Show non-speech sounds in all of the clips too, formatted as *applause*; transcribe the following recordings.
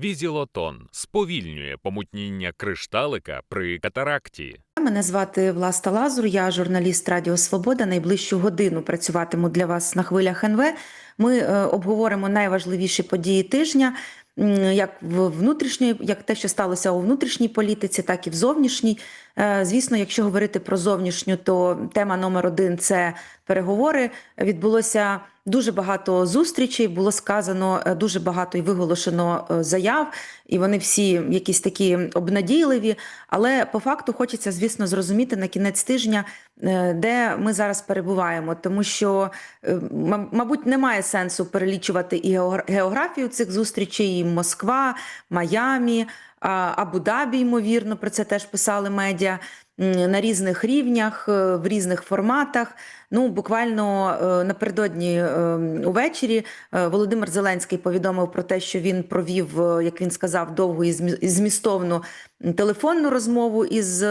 Візілотон сповільнює помутніння кришталика при катаракті. Мене звати Власта Лазур, я журналіст Радіо Свобода. Найближчу годину працюватиму для вас на хвилях НВ. Ми е, обговоримо найважливіші події тижня, як в внутрішньої, як те, що сталося у внутрішній політиці, так і в зовнішній. Е, Звісно, якщо говорити про зовнішню, то тема номер один це переговори. Відбулося дуже багато зустрічей, було сказано е, дуже багато і виголошено е, заяв, і вони всі якісь такі обнадійливі. Але по факту хочеться, звісно, зрозуміти на кінець тижня, е, де ми зараз перебуваємо, тому що, мабуть, немає сенсу перелічувати і геогра- географію цих зустрічей, і Москва, Майамі. Абу-Дабі, ймовірно, про це теж писали медіа на різних рівнях, е, в різних форматах. Ну, буквально е, напередодні е, увечері Володимир Зеленський повідомив про те, що він провів, як він сказав, довгу і змістовну телефонну розмову із.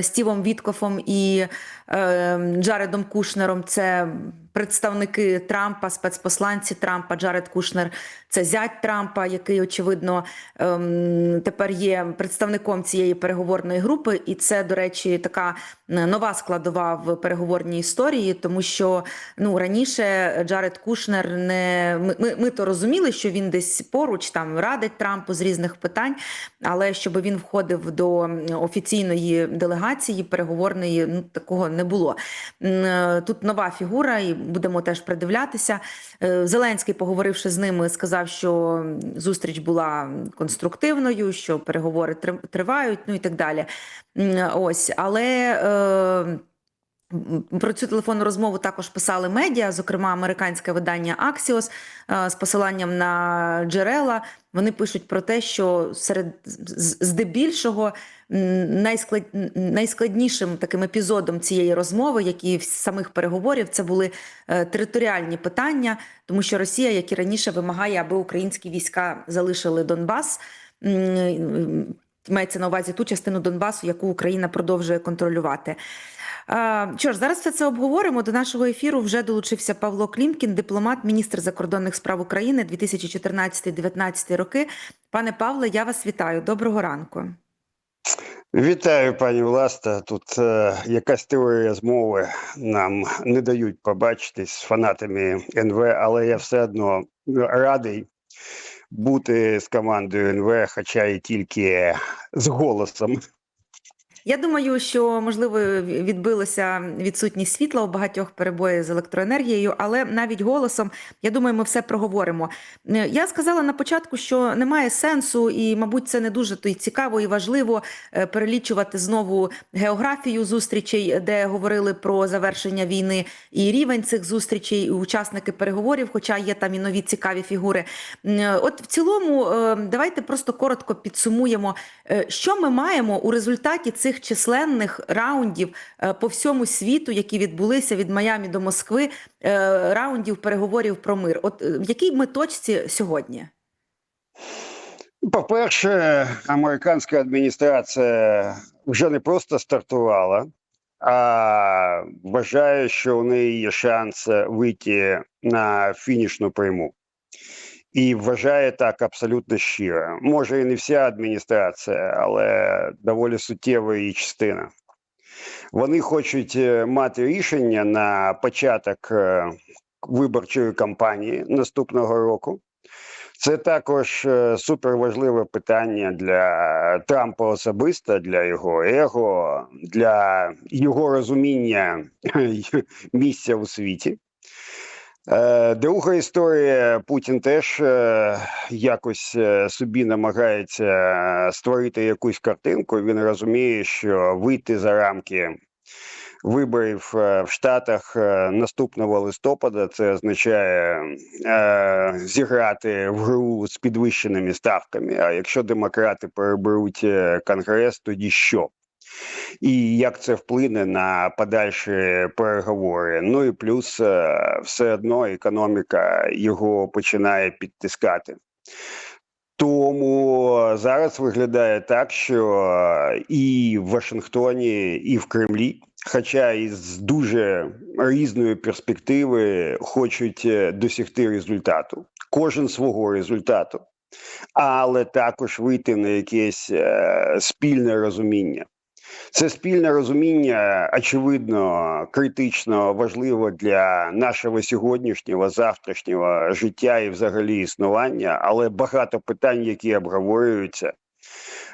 Стівом Віткофом і е, Джаредом Кушнером це представники Трампа, спецпосланці Трампа. Джаред Кушнер це зять Трампа, який очевидно ем, тепер є представником цієї переговорної групи. І це, до речі, така е, нова складова в переговорній історії, тому що ну раніше Джаред Кушнер не ми, ми, ми то розуміли, що він десь поруч там радить Трампу з різних питань, але щоб він входив до офіційної делегації переговорної, ну такого не було. Е, Тут нова фігура, і будемо теж придивлятися. Е, Зеленський, поговоривши з ними, сказав, що зустріч була конструктивною, що переговори тривають, ну і так далі. Ось, але. Про цю телефонну розмову також писали медіа, зокрема американське видання Axios е, з посиланням на джерела. Вони пишуть про те, що серед здебільшого найсклад... найскладнішим таким епізодом цієї розмови, як і самих переговорів, це були е, територіальні питання, тому що Росія, як і раніше, вимагає, аби українські війська залишили Донбас. Мається на увазі ту частину Донбасу, яку Україна продовжує контролювати. Що ж, зараз все це обговоримо. До нашого ефіру вже долучився Павло Клімкін, дипломат, міністр закордонних справ України 2014-2019 роки. Пане Павле, я вас вітаю. Доброго ранку. Вітаю, пані Власта. Тут е, якась теорія змови нам не дають побачитись з фанатами НВ, але я все одно радий бути з командою НВ, хоча і тільки з голосом. Я думаю, що можливо відбилося відсутність світла у багатьох перебої з електроенергією, але навіть голосом, я думаю, ми все проговоримо. Е, Я сказала на початку, що немає сенсу, і, мабуть, це не дуже то й цікаво і важливо е, перелічувати знову географію зустрічей, де говорили про завершення війни, і рівень цих зустрічей, і учасники переговорів, хоча є там і нові цікаві фігури. От в цілому, е, давайте просто коротко підсумуємо, е, що ми маємо у результаті цих численних раундів е, по всьому світу, які відбулися від Майамі до Москви, е, раундів переговорів про мир. От е, в якій ми точці сьогодні? По-перше, американська адміністрація вже не просто стартувала, а вважає, що у неї є шанс вийти на фінішну пряму. І вважає так абсолютно щиро. Може, і не вся адміністрація, але доволі суттєва її частина. Вони хочуть е, мати рішення на початок е, виборчої кампанії наступного року. Це також е, суперважливе питання для Трампа особисто, для його его, для його розуміння місця у світі. Е, Друга історія Путін теж е, якось е, собі намагається створити якусь картинку. Він розуміє, що вийти за рамки виборів в Штатах наступного листопада це означає зіграти в гру з підвищеними ставками. А якщо демократи переберуть конгрес, тоді що? І як це вплине на подальші переговори? Ну і плюс е, все одно економіка його починає підтискати. Тому зараз виглядає так, що е, і в Вашингтоні, і в Кремлі, хоча і з дуже різної перспективи, хочуть е, досягти результату. Кожен свого результату. але також вийти на якесь е, спільне розуміння. Це спільне розуміння, очевидно, критично важливо для нашого сьогоднішнього, завтрашнього життя і взагалі існування, але багато питань, які обговорюються,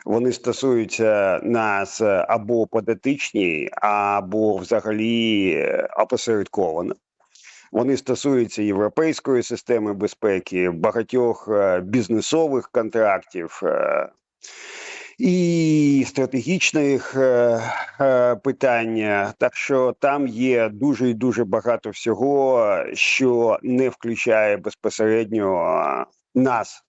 вони стосуються нас або податичні, або взагалі опосередковано. Вони стосуються європейської системи безпеки, багатьох е, бізнесових контрактів. е, і стратегічних е, е, питань, так що там є дуже і дуже багато всього, що не включає безпосередньо е, нас.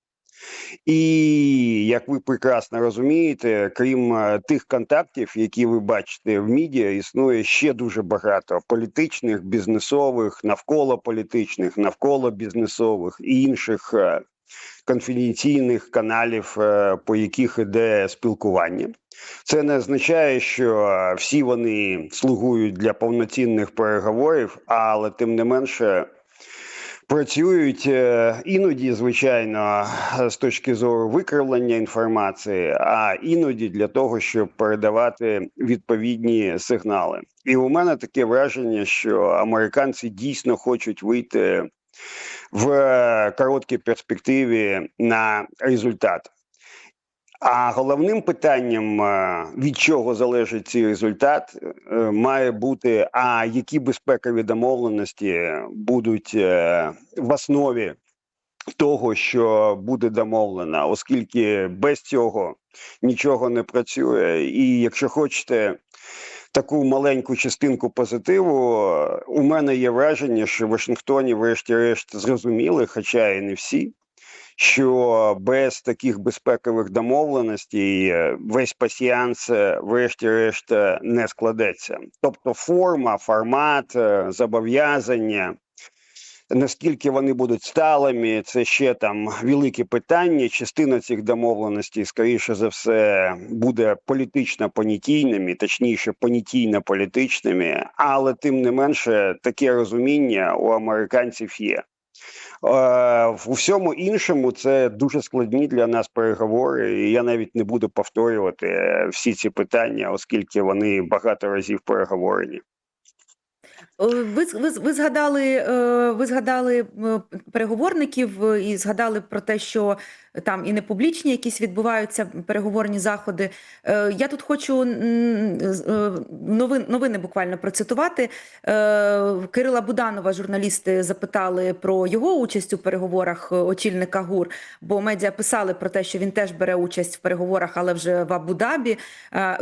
І як ви прекрасно розумієте, крім тих контактів, які ви бачите в медіа, існує ще дуже багато політичних, бізнесових, навколо політичних, навколо бізнесових і інших конфіденційних каналів, е, по яких іде спілкування. Це не означає, що всі вони слугують для повноцінних переговорів, але тим не менше працюють е, іноді, звичайно, з точки зору викривлення інформації, а іноді для того, щоб передавати відповідні сигнали. І у мене таке враження, що американці дійсно хочуть вийти в е, короткій перспективі на результат. А головним питанням, е, від чого залежить цей результат, е, має бути: а які безпекові домовленості будуть в основі того, що буде домовлено, оскільки без цього нічого не працює. І якщо хочете таку маленьку частинку позитиву, у мене є враження, що в Вашингтоні, врешті-решт, зрозуміли, хоча і не всі що без таких безпекових домовленостей е, весь пасіянс, е, врешті-решт, е, не складеться. Тобто, форма, формат, зобов'язання. Наскільки вони будуть сталими, це ще там велике питання. Частина цих домовленостей, скоріше за все, буде політично понятійними, точніше, понятійно політичними, але тим не менше таке розуміння у американців є. Е, У всьому іншому це дуже складні для нас переговори, і я навіть не буду повторювати е, всі ці питання, оскільки вони багато разів переговорені. Ви, ви, згадали, е, ви згадали переговорників е, і згадали про те, що там і непублічні якісь відбуваються переговорні заходи. Е, Я тут хочу е, новин, новини буквально процитувати. Е, Кирила Буданова журналісти запитали про його участь у переговорах очільника ГУР, бо медіа писали про те, що він теж бере участь в переговорах, але вже в Абу-Дабі.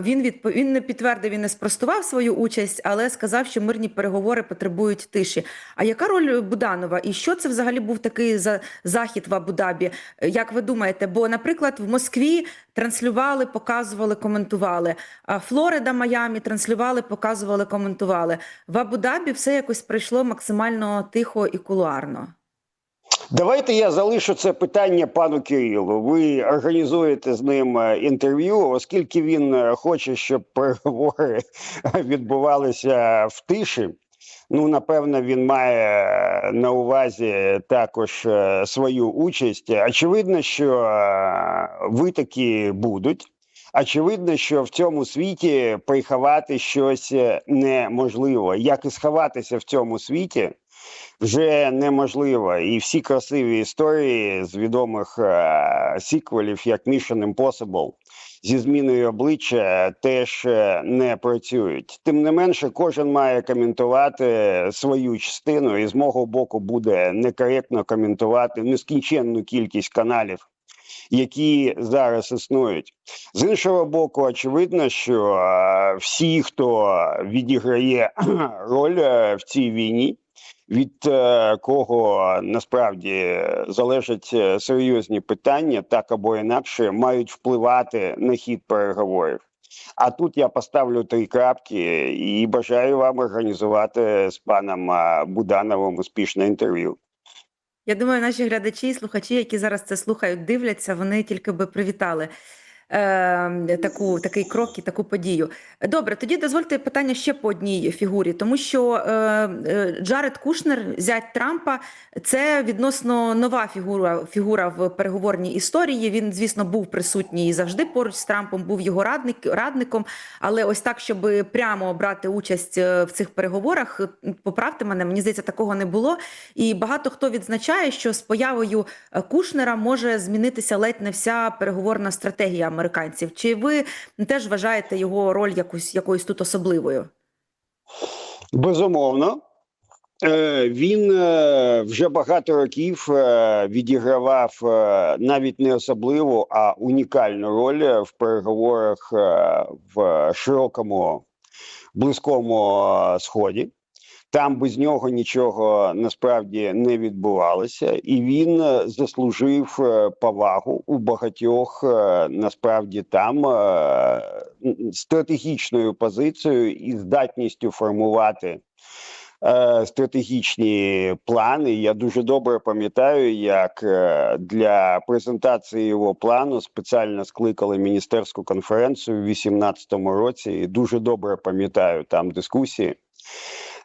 Він відпо- він не підтвердив, він не спростував свою участь, але сказав, що мирні переговори потребують тиші. А яка роль Буданова? І що це взагалі був такий за захід в Абу-Дабі? Як ви думаєте? Бо, наприклад, в Москві транслювали, показували, коментували. А Флорида, Майамі транслювали, показували, коментували. В Абу-Дабі все якось пройшло максимально тихо і кулуарно. Давайте я залишу це питання пану Кирилу. Ви організуєте з ним е, інтерв'ю, оскільки він е, хоче, щоб переговори *laughs* відбувалися в тиші. Ну, напевно, він має е, на увазі також е, свою участь. Очевидно, що е, витоки будуть. Очевидно, що в цьому світі приховати щось неможливо. Як і сховатися в цьому світі, вже неможливо. І всі красиві історії з відомих сіквелів, як Mission Impossible, зі зміною обличчя теж е, не працюють. Тим не менше, кожен має коментувати свою частину, і з мого боку буде некоректно коментувати нескінченну кількість каналів. Які зараз існують з іншого боку, очевидно, що е, всі, хто відіграє *clears throat* роль е, в цій війні, від е, кого насправді залежать е, серйозні питання, так або інакше, мають впливати на хід переговорів. А тут я поставлю три крапки і бажаю вам організувати з паном е, Будановим успішне інтерв'ю. Я думаю, наші глядачі і слухачі, які зараз це слухають, дивляться, вони тільки би привітали. Е, таку, такий крок і таку подію. Добре, тоді дозвольте питання ще по одній фігурі, тому що е, е, Джаред Кушнер, зять Трампа, це відносно нова фігура, фігура в переговорній історії. Він, звісно, був присутній і завжди поруч з Трампом, був його радник, радником. Але ось так, щоб прямо брати участь е, в цих переговорах, поправте мене, мені здається, такого не було. І багато хто відзначає, що з появою е, Кушнера може змінитися ледь не вся переговорна стратегія американців. Чи ви теж вважаєте його роль якусь якоюсь тут особливою? Безумовно. Е, Він е, вже багато років е, відігравав навіть не особливу, а унікальну роль в переговорах в широкому близькому сході. Там без нього нічого насправді не відбувалося, і він е, заслужив е, повагу у багатьох е, насправді там стратегічною позицією і здатністю формувати стратегічні плани. Я дуже добре пам'ятаю, як для презентації його плану спеціально скликали міністерську конференцію у 2018 році. І дуже добре пам'ятаю там дискусії.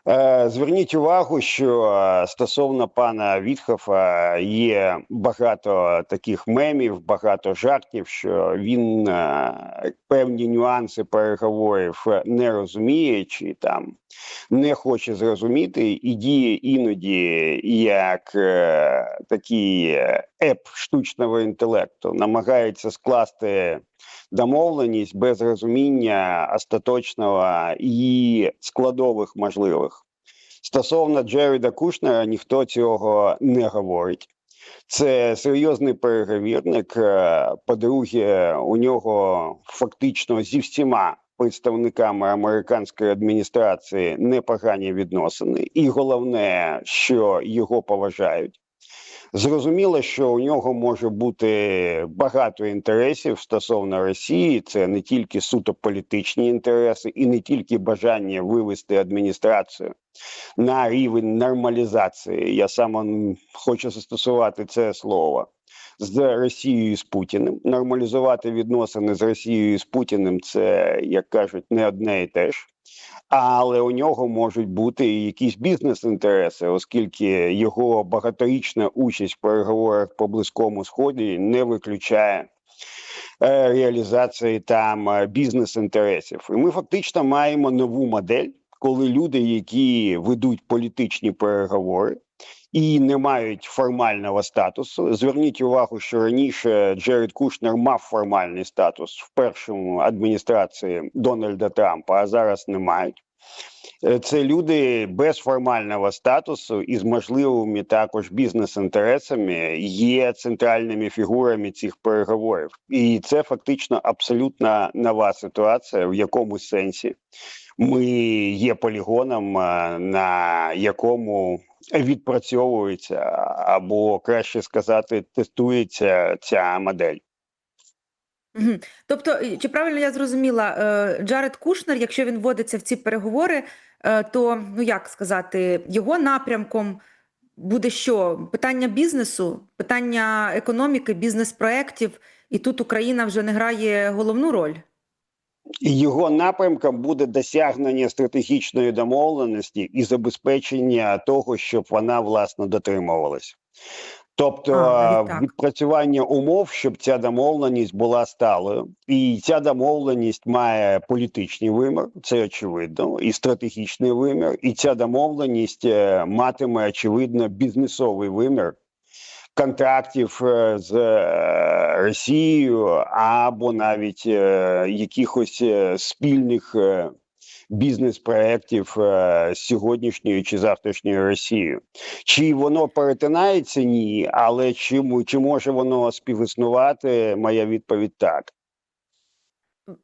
Е, Зверніть увагу, що е, стосовно пана Вітхофа є багато таких мемів, багато жартів, що він е, певні нюанси переговорів не розуміє, чи там не хоче зрозуміти, і діє іноді як такий еп штучного інтелекту, намагається скласти домовленість без розуміння остаточного і складових можливих. Стосовно Джеріда Кушнера, ніхто цього не говорить. Це серйозний переговірник. Е, По-друге, у нього фактично зі всіма представниками американської адміністрації непогані відносини, і головне, що його поважають. Зрозуміло, що у нього може бути багато інтересів стосовно Росії. Це не тільки суто політичні інтереси, і не тільки бажання вивести адміністрацію на рівень нормалізації. Я саме хочу застосувати це слово з Росією з Путіним. Нормалізувати відносини з Росією і з Путіним це, як кажуть, не одне і те ж. Але у нього можуть бути і якісь бізнес-інтереси, оскільки його багаторічна участь в переговорах по близькому сході не виключає е, реалізації там е, бізнес-інтересів. І ми фактично маємо нову модель, коли люди, які ведуть політичні переговори. І не мають формального статусу. Зверніть увагу, що раніше Джеред Кушнер мав формальний статус в першому адміністрації Дональда Трампа, а зараз не мають. Е, Це люди без формального статусу і з можливими також бізнес-інтересами є центральними фігурами цих переговорів, і це фактично абсолютно нова ситуація, в якомусь сенсі ми є полігоном, е, на якому відпрацьовується або краще сказати, тестується ця модель. Мгм. Тобто, чи правильно я зрозуміла, е, Джаред Кушнер, якщо він вводиться в ці переговори, е, то ну як сказати, його напрямком буде що? Питання бізнесу, питання економіки, бізнес-проєктів, і тут Україна вже не грає головну роль. Його напрямком буде досягнення стратегічної домовленості і забезпечення того, щоб вона власне дотримувалась. Тобто А, е, відпрацювання умов, щоб ця домовленість була сталою, і ця домовленість має політичний вимір, це очевидно, і стратегічний вимір, і ця домовленість е, матиме очевидно бізнесовий вимір контрактів е, з Росією або навіть якихось спільних бізнес-проєктів е, з сьогоднішньою чи завтрашньою Росією. Чи воно перетинається? Ні, але чи, чи може воно співіснувати? Моя відповідь так.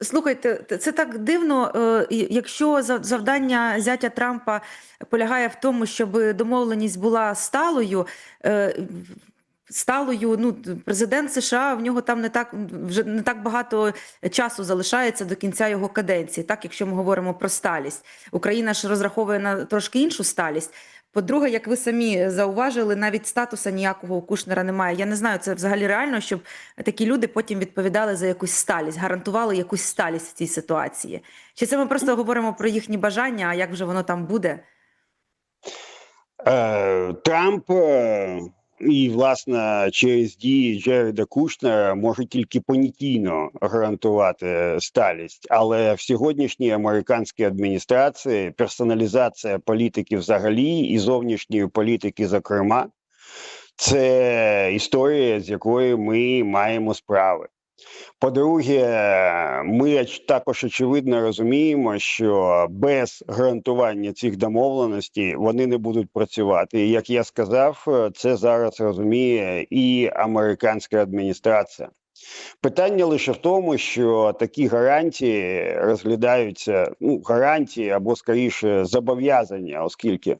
Слухайте, це так дивно, е, якщо завдання зятя Трампа полягає в тому, щоб домовленість була сталою, е, сталою, ну, президент США, в нього там не так, вже не так багато часу залишається до кінця його каденції, так, якщо ми говоримо про сталість. Україна ж розраховує на трошки іншу сталість. По-друге, як ви самі зауважили, навіть статуса ніякого у Кушнера немає. Я не знаю, це взагалі реально, щоб такі люди потім відповідали за якусь сталість, гарантували якусь сталість в цій ситуації. Чи це ми просто говоримо про їхні бажання, а як вже воно там буде? Е, Трамп е, і, власне, через дії Джереда Кушнера може тільки понятійно гарантувати сталість, але в сьогоднішній американській адміністрації персоналізація політики взагалі і зовнішньої політики, зокрема, це історія, з якою ми маємо справи. По-друге, ми також очевидно розуміємо, що без гарантування цих домовленостей вони не будуть працювати. І як я сказав, це зараз розуміє і американська адміністрація. Питання лише в тому, що такі гарантії розглядаються ну гарантії або скоріше зобов'язання, оскільки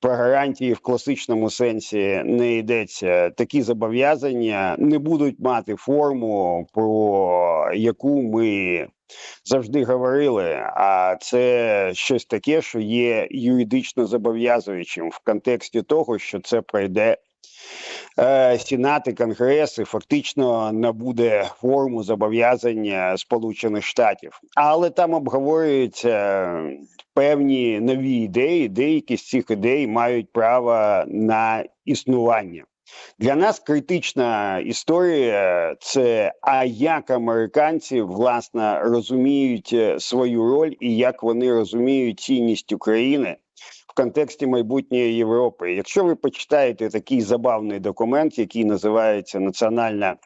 про гарантії в класичному сенсі не йдеться. Такі зобов'язання не будуть мати форму, про яку ми завжди говорили. А це щось таке, що є юридично зобов'язуючим в контексті того, що це пройде. Е, Сенат і Конгрес і фактично набуде форму зобов'язання Сполучених Штатів, але там обговорюються певні нові ідеї. Деякі з цих ідей мають право на існування. Для нас критична історія це а як американці власне розуміють е, свою роль і як вони розуміють цінність України в контексті майбутньої Європи. Якщо ви почитаєте такий забавний документ, який називається Національна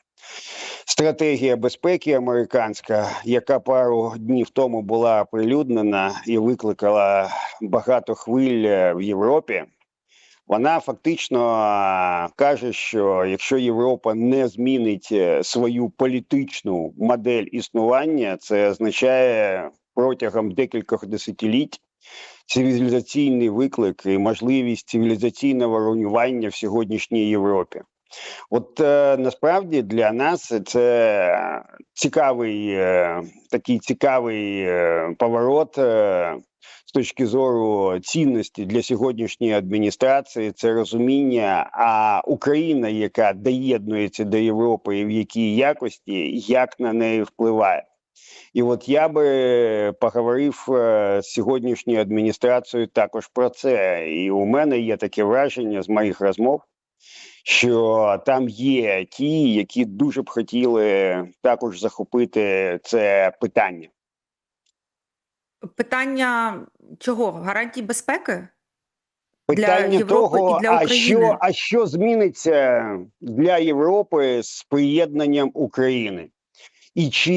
стратегія безпеки американська, яка пару днів тому була оприлюднена і викликала багато хвиль е, в Європі. Вона фактично каже, що якщо Європа не змінить е, свою політичну модель існування, це означає протягом декількох десятиліть цивілізаційний виклик і можливість цивілізаційного руйнування в сьогоднішній Європі. От е, насправді для нас це цікавий е, такий цікавий е, поворот е, з точки зору цінності для сьогоднішньої адміністрації. Це розуміння, а Україна, яка доєднується до Європи, і в якій якості, як на неї впливає. І от я би поговорив е, з сьогоднішньою адміністрацією також про це. І у мене є таке враження з моїх розмов, що там є ті, які дуже б хотіли також захопити це питання. Питання чого? Гарантій безпеки? Для Питання Європи того, і для а що, а що зміниться для Європи з приєднанням України? І чи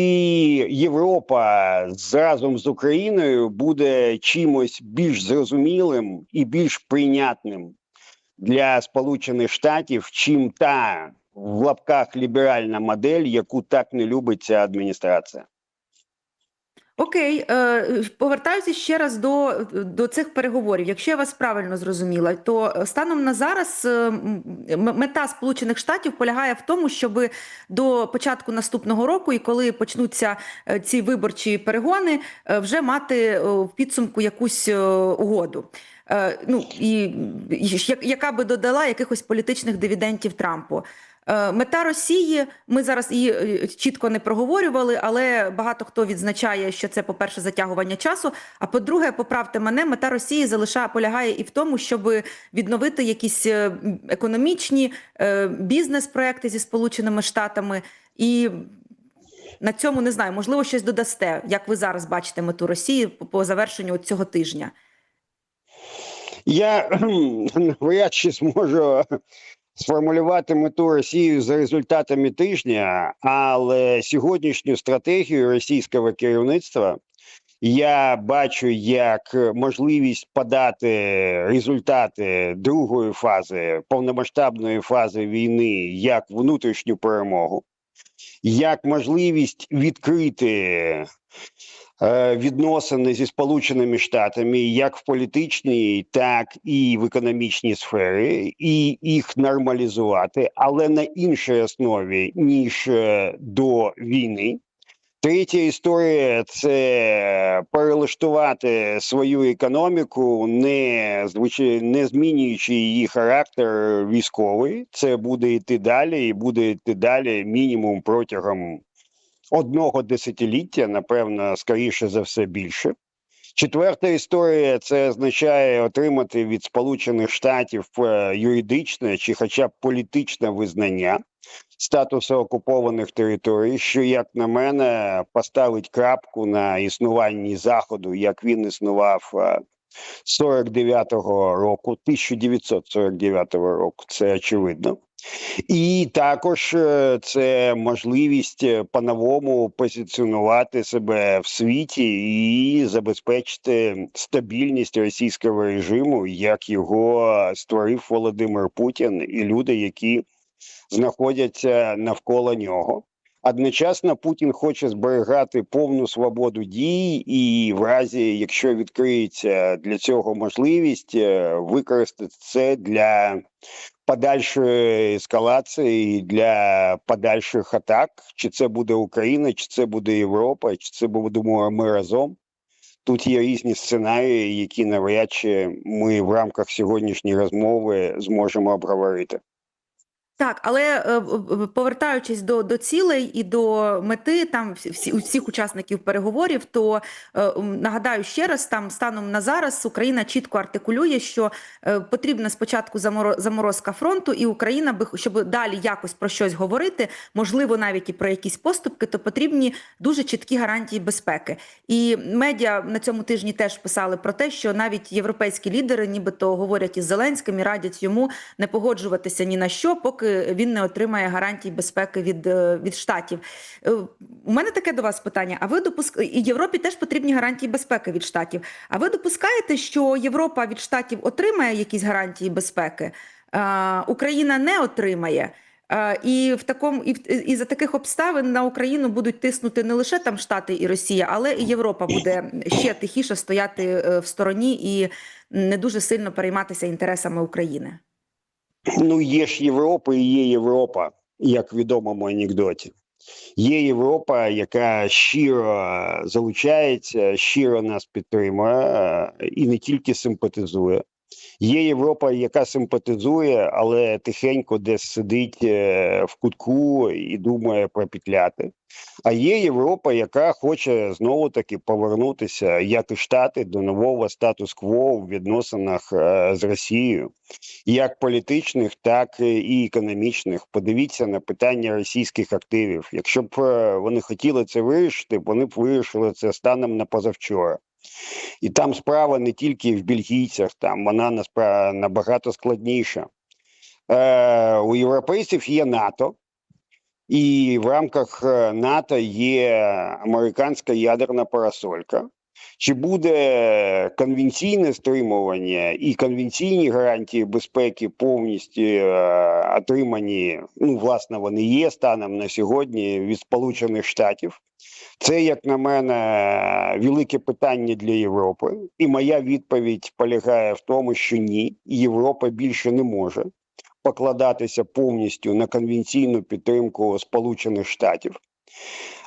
Європа разом з Україною буде чимось більш зрозумілим і більш прийнятним для Сполучених Штатів, чим та в лапках ліберальна модель, яку так не любить ця адміністрація? Окей, е, повертаюся ще раз до, до цих переговорів. Якщо я вас правильно зрозуміла, то станом на зараз е, мета Сполучених Штатів полягає в тому, щоб до початку наступного року, і коли почнуться е, ці виборчі перегони, вже мати в підсумку якусь угоду. Ну і яка би додала якихось політичних дивідендів Трампу. Е, Мета Росії, ми зараз її е, чітко не проговорювали, але багато хто відзначає, що це, по-перше, затягування часу. А по-друге, поправте мене, мета Росії залишає полягає і в тому, щоб відновити якісь е, економічні бізнес-проекти зі Сполученими Штатами. І на цьому не знаю, можливо, щось додасте, як ви зараз бачите мету Росії по, завершенню цього тижня. Я *clears throat* навряд чи зможу сформулювати мету Росії за результатами тижня, але сьогоднішню стратегію російського керівництва я бачу як можливість подати результати другої фази повномасштабної фази війни як внутрішню перемогу, як можливість відкрити відносини зі Сполученими Штатами як в політичній, так і в економічній сфері, і їх нормалізувати, але на іншій основі ніж е, до війни. Третя історія це перелаштувати свою економіку, не не змінюючи її характер військовий. Це буде йти далі, і буде йти далі мінімум протягом одного десятиліття, напевно, скоріше за все більше. Четверта історія це означає отримати від Сполучених Штатів е, юридичне чи, хоча б політичне визнання статусу окупованих територій, що, як на мене, поставить крапку на існуванні заходу, як він існував е, 49-го року, 1949 року. Це очевидно. І також е, це можливість е, по-новому позиціонувати себе в світі і забезпечити стабільність російського режиму, як його створив Володимир Путін і люди, які знаходяться навколо нього. Одночасно Путін хоче зберігати повну свободу дій, і в разі, якщо відкриється для цього можливість, е, використати це для подальшої ескалації, для подальших атак. Чи це буде Україна, чи це буде Європа, чи це будемо ми разом. Тут є різні сценарії, які навряд чи ми в рамках сьогоднішньої розмови зможемо обговорити. Так, але е, повертаючись до, до цілей і до мети там всі, всі- усіх учасників переговорів, то е, нагадаю ще раз, там станом на зараз Україна чітко артикулює, що е, потрібна спочатку заморо- заморозка фронту, і Україна би щоб далі якось про щось говорити, можливо, навіть і про якісь поступки, то потрібні дуже чіткі гарантії безпеки. І медіа на цьому тижні теж писали про те, що навіть європейські лідери, нібито говорять із Зеленським і радять йому не погоджуватися ні на що, поки він не отримає гарантій безпеки від, е, від штатів. Е, У мене таке до вас питання. А ви допуск... і Європі теж потрібні гарантії безпеки від штатів. А ви допускаєте, що Європа від штатів отримає якісь гарантії безпеки? а Україна не отримає. І в такому і, і за таких обставин на Україну будуть тиснути не лише там Штати і Росія, але і Європа буде ще тихіше стояти е, в стороні і не дуже сильно перейматися інтересами України. Ну, є ж Європа і є Європа, як в відомому анекдоті. Є Європа, яка щиро залучається, щиро нас підтримує е, і не тільки симпатизує. Є Європа, яка симпатизує, але тихенько десь сидить е, в кутку і думає про петляти. А є Європа, яка хоче знову таки повернутися, як і Штати, до нового статус-кво в відносинах е, з Росією як політичних, так і економічних. Подивіться на питання російських активів. Якщо б е, вони хотіли це вирішити, вони б вирішили це станом на позавчора. І там справа не тільки в бельгійцях, там вона насправді набагато складніша. Е, у європейців є НАТО, і в рамках е, НАТО є американська ядерна парасолька. Чи буде конвенційне стримування і конвенційні гарантії безпеки повністю е, отримані? Ну, власне, вони є станом на сьогодні від Сполучених Штатів. Це, як на мене, велике питання для Європи. І моя відповідь полягає в тому, що ні, Європа більше не може покладатися повністю на конвенційну підтримку Сполучених Штатів.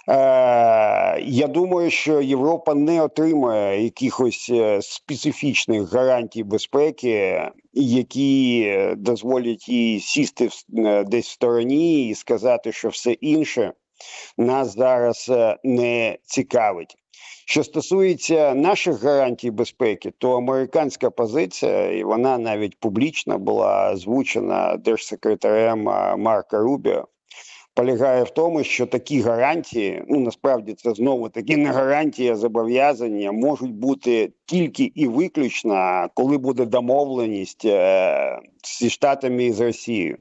Е, я думаю, що Європа не отримає якихось е, специфічних гарантій безпеки, які е, дозволять їй сісти десь в стороні і сказати, що все інше нас зараз не цікавить. Що стосується наших гарантій безпеки, то американська позиція, і вона навіть публічно була озвучена держсекретарем Марка Рубіо, полягає в тому, що такі гарантії, ну насправді це знову таки не гарантії, а зобов'язання можуть бути тільки і виключно, коли буде домовленість е, зі штатами і з Росією.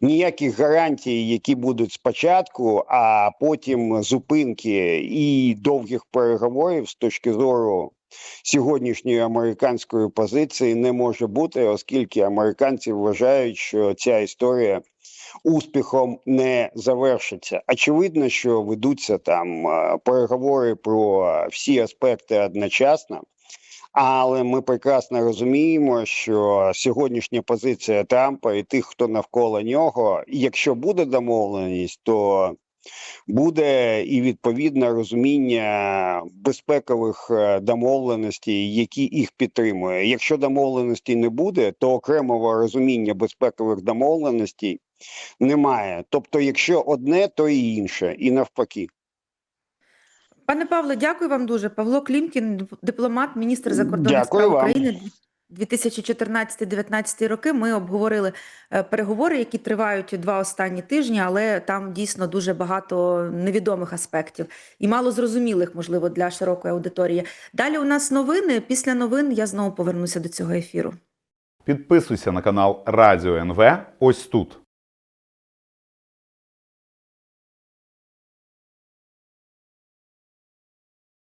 Ніяких гарантій, які будуть спочатку, а потім зупинки і довгих переговорів з точки зору сьогоднішньої американської позиції не може бути, оскільки американці вважають, що ця історія успіхом не завершиться. Очевидно, що ведуться там е, переговори про всі аспекти одночасно. Але ми прекрасно розуміємо, що сьогоднішня позиція Трампа і тих, хто навколо нього, якщо буде домовленість, то буде і відповідне розуміння безпекових е, домовленостей, які їх підтримує. Якщо домовленостей не буде, то окремого розуміння безпекових домовленостей немає. Тобто, якщо одне, то і інше, і навпаки. Пане Павло, дякую вам дуже. Павло Клімкін, дипломат, міністр закордонних Дякую справ вам. України. 2014-2019 роки ми обговорили е, переговори, які тривають два останні тижні, але там дійсно дуже багато невідомих аспектів і мало зрозумілих, можливо, для широкої аудиторії. Далі у нас новини. Після новин я знову повернуся до цього ефіру. Підписуйся на канал Радіо НВ ось тут.